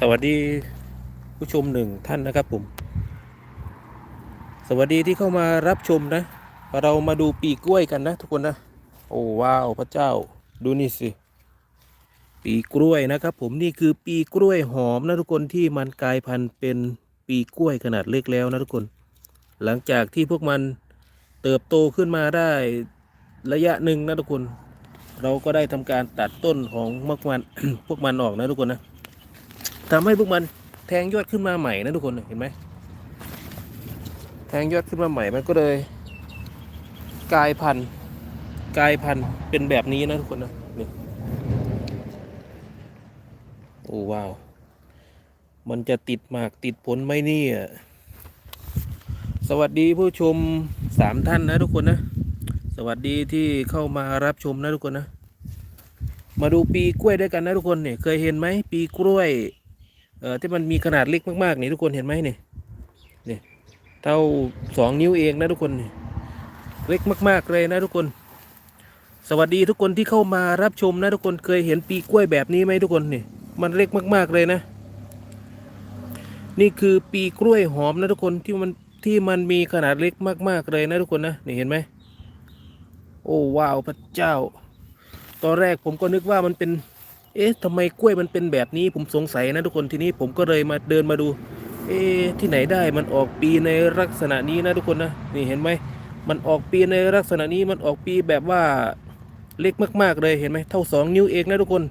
สวัสดีผู้ชมหนึ่งท่านนะครับผม สวัสดีที่เข้ามารับชมนะ เรามาดูปีกล้วยกันนะ ทุกคนนะ โอ้ว้าวพระเจ้าดูนี่สิ ปีกล้วยนะครับผมนี่คือปีกล้วยหอมนะทุกคนที่มันกลายพันธุ์เป็นปีกล้วยขนาดเล็กแล้วนะทุกคน หลังจากที่พวกมันเติบโตขึ้นมาได้ระยะหนึ่งนะทุกคน เราก็ได้ทำการตัดต้นของพวกมันพวกมันออกนะทุกคนนะ ทำให้พวกมันแทงยอดขึ้นมาใหม่นะทุกคนเห็นไหมแทงยอดขึ้นมาใหม่มันก็เลยกลายพันธุ์กลายพันธุ์เป็นแบบนี้นะทุกคนนะนี่โอ้ว้าว มันจะติดหมากติดผลไหมเนี่ยสวัสดีผู้ชมสามท่านนะทุกคนนะ สวัสดีที่เข้ามารับชมนะทุกคนนะ มาดูปีกล้วยด้วยกันนะทุกคนเนี่ยเคยเห็นไหมปีกล้วย เอ่อที่มันมีขนาดเล็กมากๆนี่ทุกคนเห็นไหมนี่นี่เท่าสองนิ้วเองนะทุกคนนี่เล็กมาก ๆเลยนะทุกคน สวัสดีทุกคนที่เข้ามารับชมนะทุกคนเคยเห็นปีกล้วยแบบนี้ไหมทุกคนนี่มันเล็กมากๆเลยนะ นี่คือปีกล้วยหอมนะทุกคนที่มันที่มันมีขนาดเล็กมาก ๆเลยนะทุกคนนะนี่เห็นไหมโอ้ว้าวพระเจ้า ตอนแรกผมก็นึกว่ามันเป็น เอ๊ะทำไมกล้วยมันเป็นแบบนี้ผมสงสัยนะทุกคนทีนี้ผมก็เลยมาเดินมาดู เอ๊ะที่ไหนได้มันออกปีในลักษณะนี้นะทุกคนนะนี่เห็นไหมมันออกปีในลักษณะนี้มันออกปีแบบว่าเล็กมากๆเลยเห็นไหมเท่าสองนิ้วเองนะทุกคน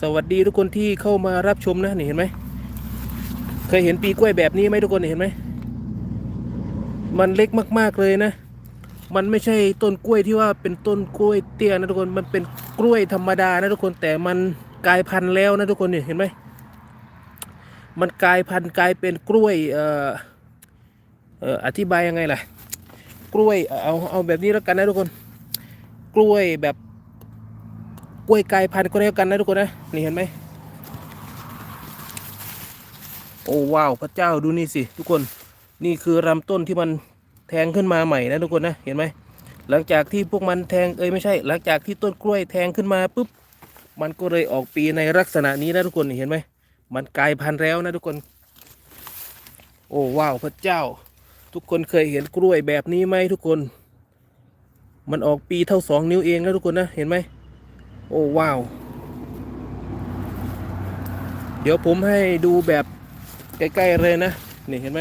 สวัสดีทุกคนที่เข้ามารับชมนะนี่เห็นไหมเคยเห็นปีกล้วยแบบนี้ไหมทุกคนนี่เห็นไหมมันเล็กมากๆเลยนะ มันไม่ใช่ต้นกล้วยที่ว่าเป็นต้นกล้วยเตี้ยนะทุกคน มันเป็นกล้วยธรรมดานะทุกคน แต่มัน กลายพันธุ์แล้วนะทุกคนนี่เห็นไหมมันกลายพันธุ์กลายเป็นกล้วยเอ่อเอ่ออธิบายยังไงล่ะ กล้วยเอาเอาแบบนี้แล้วกันนะทุกคน กล้วยแบบกล้วยกลายพันธุ์ก็แล้วกันนะทุกคนนะนี่เห็นไหมโอ้ว้าวพระเจ้าดูนี่สิทุกคนนี่คือลำต้นที่มันแทงขึ้นมาใหม่นะทุกคนนะเห็นไหมหลังจากที่พวกมันแทงเอ้ยไม่ใช่ หลังจากที่ต้นกล้วยแทงขึ้นมาปุ๊บ มันก็เลยออกปีในลักษณะนี้นะทุกคนเห็นไหมมันกลายพันธุ์แล้วนะทุกคน โอ้ว้าวพระเจ้า ทุกคนเคยเห็นกล้วยแบบนี้ไหมทุกคน มันออกปีเท่าสองนิ้วเองนะทุกคนนะเห็นไหมโอ้ว้าว เดี๋ยวผมให้ดูแบบใกล้ๆเลยนะนี่เห็นไหม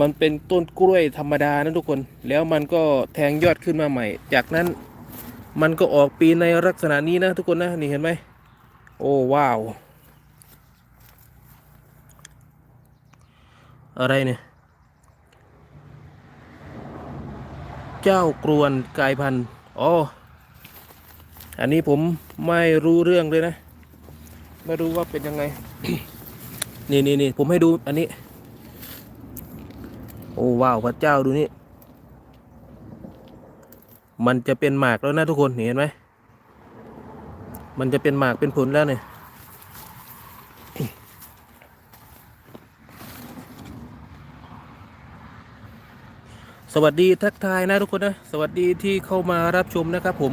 มันเป็นต้นกล้วยธรรมดานะทุกคน แล้วมันก็แทงยอดขึ้นมาใหม่ จากนั้น มันก็ออกปีในลักษณะนี้นะทุกคนนะ นี่เห็นไหม โอ้ว้าว อะไรเนี่ย เจ้ากรวนกายพันธุ์อ๋อ อันนี้ผมไม่รู้เรื่องเลยนะ ไม่รู้ว่าเป็นยังไง นี่นี่นี่ผมให้ดูอันนี้ โอ้ว้าวพระเจ้าดูนี่ มันจะเป็นหมากแล้วนะทุกคนเห็นไหม มันจะเป็นหมากเป็นผลแล้วเนี่ยสวัสดีทักทายนะทุกคนนะ สวัสดีที่เข้ามารับชมนะครับผม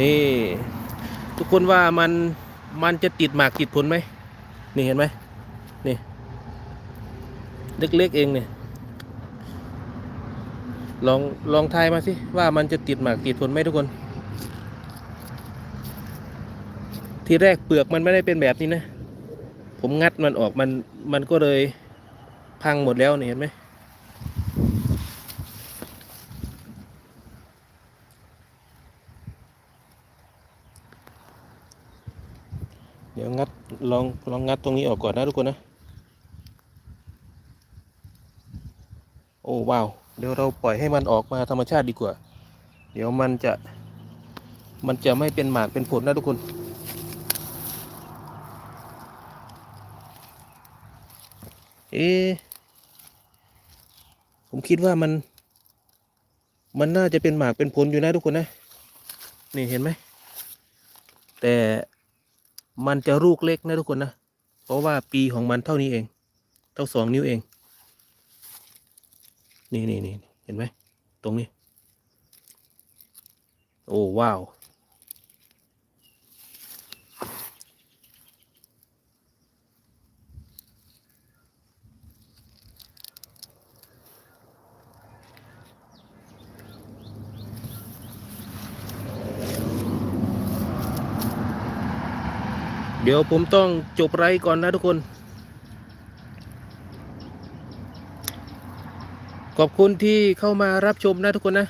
นี่ ทุกคนว่ามันมันจะติดหมากติดผลไหมนี่เห็นไหมนี่ เล็กๆเองเนี่ย ลองลองทายมาสิ ว่ามันจะติดหมากติดผลไหมทุกคน ทีแรกเปลือกมันไม่ได้เป็นแบบนี้นะ ผมงัดมันออกมันมันก็เลยพังหมดแล้วเนี่ยเห็นไหมเดี๋ยวงัดลองลองงัดตรงนี้ออกก่อนนะทุกคนนะ โอ้ว้าว เดี๋ยวเราปล่อยให้มันออกมาธรรมชาติดีกว่า เดี๋ยวมันจะมันจะไม่เป็นหมากเป็นผลนะทุกคน เอ๊ะผมคิดว่ามัน มันน่าจะเป็นหมากเป็นผลอยู่นะทุกคนนะ นี่เห็นไหม แต่มันจะลูกเล็กนะทุกคนนะ เพราะว่าปีของมันเท่านี้เอง เท่าสองนิ้วเอง นี่นี่นี่เห็นไหมตรงนี้ โอ้ว้าว เดี๋ยวผมต้องจบไรก่อนนะทุกคน ขอบคุณที่เข้ามารับชมนะทุกคนนะ